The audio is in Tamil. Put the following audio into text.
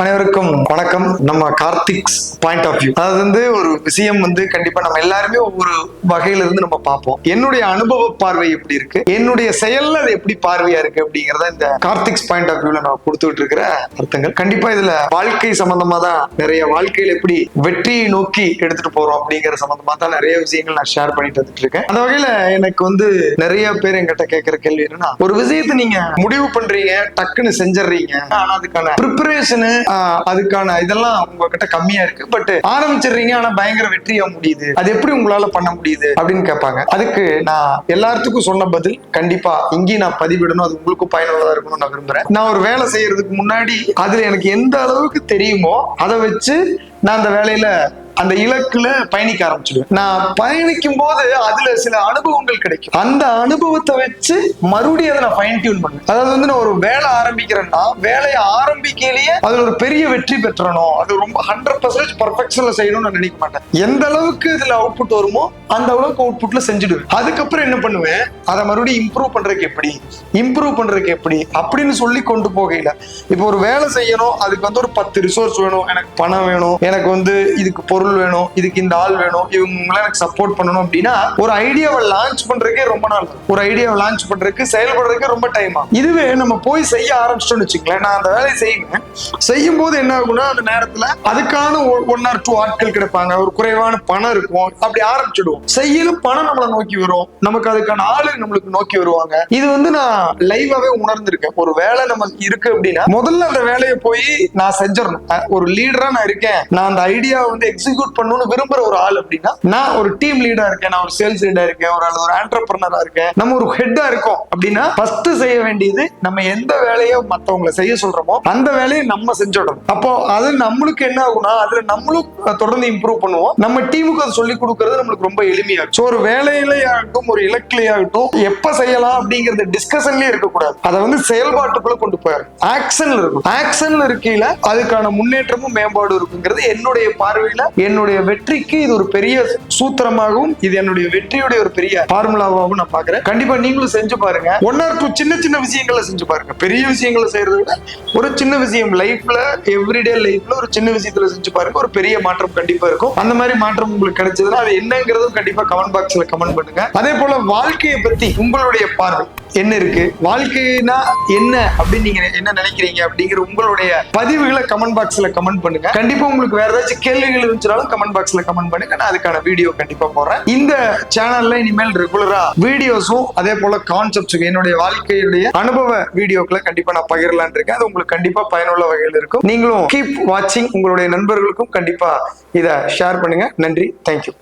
அனைவருக்கும் வணக்கம். நம்ம கார்த்திக்ஸ் பாயிண்ட் ஆஃப் வியூ அதாவது வந்து ஒரு விஷயம் வந்து கண்டிப்பா நம்ம எல்லாருமே ஒவ்வொரு வகையில இருந்து நம்ம பார்ப்போம். என்னுடைய அனுபவ பார்வை எப்படி இருக்கு? என்னுடைய செயல்ல அது எப்படி பார்வையா இருக்கு அப்படிங்கறத இந்த கார்த்திக்ஸ் பாயிண்ட் ஆஃப் வியூல நான் கொடுத்துட்டு இருக்கிற அர்த்தங்கள். கண்டிப்பா இதுல வாழ்க்கை சம்பந்தமா தான் நிறைய வாழ்க்கையில எப்படி வெற்றியை நோக்கி எடுத்துட்டு போறோம் அப்படிங்கிற சம்பந்தமா தான் நிறைய விஷயங்கள் நான் ஷேர் பண்ணிட்டு வந்துட்டு இருக்கேன் அந்த வகையில எனக்கு வந்து நிறைய பேர் எங்கிட்ட கேட்கிற கேள்வி என்னன்னா ஒரு விஷயத்தை நீங்க முடிவு பண்றீங்க டக்குன்னு செஞ்சிடறீங்க ஆனா அதுக்கான ப்ரிப்பரேஷனு அதுக்கான இதெல்லாம் உங்ககிட்ட கம்மியா இருக்கு. பட் ஆரம்பிச்சிடுறீங்க ஆனா பயங்கர வெற்றியா முடியுது. அது எப்படி உங்களால பண்ண முடியுது அப்படின்னு கேட்பாங்க. அதுக்கு நான் எல்லாத்துக்கும் சொன்ன பதில் கண்டிப்பா இங்கேயும் நான் பதிவிடணும். அது உங்களுக்கும் பயனுள்ளதா இருக்கணும்னு நான் விரும்புறேன். நான் ஒரு வேலை செய்யறதுக்கு முன்னாடி அதுல எனக்கு எந்த அளவுக்கு தெரியுமோ அதை வச்சு நான் அந்த வேலையில அந்த இலக்குல பயணிக்க ஆரம்பிச்சிடுவேன். நான் பயணிக்கும் போது அதுல சில அனுபவங்கள் கிடைக்கும். அந்த அனுபவத்தை வச்சு மறுபடியும் அதை நான் ஃபைன் டியூன் பண்ணுவேன். அதாவது வந்து நான் ஒரு வேலை ஆரம்பிக்கிறேன்னா வேலையை ஆரம்பிக்கையிலேயே அதுல ஒரு பெரிய வெற்றி பெற்றணும். அது ரொம்ப ஹண்ட்ரட் பர்சன்டேஜ் பர்ஃபெக்ஷன்ல செய்யணும்னு நான் நினைக்க மாட்டேன். எந்த அளவுக்கு இதுல அவுட்புட் வருமோ அந்த அளவுக்கு அவுட்புட்ல செஞ்சுடுவேன். அதுக்கப்புறம் என்ன பண்ணுவேன்? அதை மறுபடியும் இம்ப்ரூவ் பண்றதுக்கு எப்படி? இம்ப்ரூவ் பண்றதுக்கு எப்படி? அப்படின்னு சொல்லி கொண்டு போகையில. இப்போ ஒரு வேலை செய்யணும் அதுக்கு வந்து ஒரு பத்து ரிசோர்ஸ் வேணும். எனக்கு பணம் வேணும் எனக்கு வந்து இதுக்கு பொருள் வேணும் இதுக்கு இந்த ஆள் வேணும் இவங்க எனக்கு சப்போர்ட் பண்ணணும் அப்படின்னா ஒரு ஐடியாவை லான்ச் பண்றதுக்கே ரொம்ப நாள் ஒரு ஐடியாவை லான்ச் பண்றதுக்கு செயல்படுறதுக்கு ரொம்ப டைம் ஆகும். இதுவே நம்ம போய் செய்ய ஆரம்பிச்சோம்னு வச்சுக்கல நான் அந்த வேலையை செய்வேன். செய்யும் போது என்ன ஆகும்னா அந்த நேரத்துல அதுக்கான ஒன் ஆர் டூ ஆட்கள் கிடைப்பாங்க. ஒரு குறைவான பணம் இருக்கும். அப்படி ஆரம்பிச்சிடுவோம். செய்யலும் பணம் நம்மளை நோக்கி வரும். நமக்கு அதுக்கான ஆளு நம்மளுக்கு நோக்கி வருவாங்க. இது வந்து நான் லைவாவே உணர்ந்திருக்கேன். ஒரு வேலை நம்ம இருக்கு அப்படின்னா முதல்ல அந்த வேலையை போய் நான் செஞ்சிடணும். ஒரு லீடரா நான் இருக்கேன். நான் அந்த ஐடியாவை வந்து எக்ஸிக்யூட் பண்ணணும்னு விரும்புற ஒரு ஆள் அப்படின்னா நான் ஒரு டீம் லீடா இருக்கேன். நான் ஒரு சேல்ஸ் லீடா இருக்கேன். ஒரு அல்லது ஒரு ஆண்டர்பிரினரா இருக்கேன். நம்ம ஒரு ஹெட்டா இருக்கோம் அப்படின்னா ஃபர்ஸ்ட் செய்ய வேண்டியது நம்ம எந்த வேலையை மத்தவங்களை செய்ய சொல்றோமோ அந்த வேலையை நம்ம செஞ்சிடணும் அப்போ அது நம்மளுக்கு என்ன ஆகும்னா அதுல நம்மளும் தொடர்ந்து இம்ப்ரூவ் பண்ணுவோம். நம்ம டீமுக்கு அதை சொல்லி கொடுக்கறது நம்மளுக்கு ரொம்ப எளிமையாகும். இருக்கும் ஸோ ஒரு வேலையிலேயாகட்டும் ஒரு இலக்கிலையாகட்டும் எப்ப செய்யலாம் அப்படிங்கறது டிஸ்கஷன்லயே இருக்கக்கூடாது. அதை வந்து செயல்பாட்டுக்குள்ள கொண்டு போயிடும் ஆக்ஷன்ல இருக்கும் ஆக்ஷன்ல இருக்கையில அதுக்கான முன்னேற்றமும் மேம்பாடும் இருக்குங்கிறது என்னுடைய பார்வையில என்னுடைய வெற்றிக்கு இது ஒரு பெரிய சூத்திரமாகவும் இது என்னுடைய வெற்றியுடைய ஒரு பெரிய ஃபார்முலாவாகவும் நான் பாக்குறேன் கண்டிப்பா நீங்களும் செஞ்சு பாருங்க. ஒன் ஆர் டூ சின்ன சின்ன விஷயங்களை செஞ்சு பாருங்க. பெரிய விஷயங்களை செய்யறதை விட ஒரு சின்ன விஷயம் லைஃப்ல எவ்ரிடே லைஃப்ல ஒரு சின்ன விஷயத்துல செஞ்சு பாருங்க. ஒரு பெரிய மாற்றம் கண்டிப்பா இருக்கும். அந்த மாதிரி மாற்றம் உங்களுக்கு கிடைச்சதுன்னா அது என்னங்கிறதும் கண்டிப்பா கமெண்ட் பாக்ஸ்ல கமெண்ட் பண்ணுங்க. அதே போல வாழ்க்கையை பத்தி உங்களுடைய பார்வை. என்ன இருக்கு? வாழ்க்கைனா என்ன அப்படின்னு நீங்க என்ன நினைக்கிறீங்க அப்படிங்கிற உங்களுடைய பதிவுகளை கமெண்ட் பாக்ஸ்ல கமெண்ட் பண்ணுங்க. கண்டிப்பா உங்களுக்கு வேற ஏதாச்சும் கேள்விகள் இருந்துச்சாலும் கமெண்ட் பாக்ஸ்ல கமெண்ட் பண்ணுங்க. நான் அதுக்கான வீடியோ கண்டிப்பா போறேன் இந்த சேனல்ல இனிமேல் ரெகுலரா வீடியோஸும் அதே போல கான்செப்ட்ஸ் என்னுடைய வாழ்க்கையுடைய அனுபவ வீடியோக்களை கண்டிப்பா நான் பகிரலான் இருக்கேன். அது உங்களுக்கு கண்டிப்பா பயனுள்ள வகையில் இருக்கும். நீங்களும் கீப் வாட்சிங் உங்களுடைய நண்பர்களுக்கும் கண்டிப்பா இதை ஷேர் பண்ணுங்க. நன்றி. தேங்க்யூ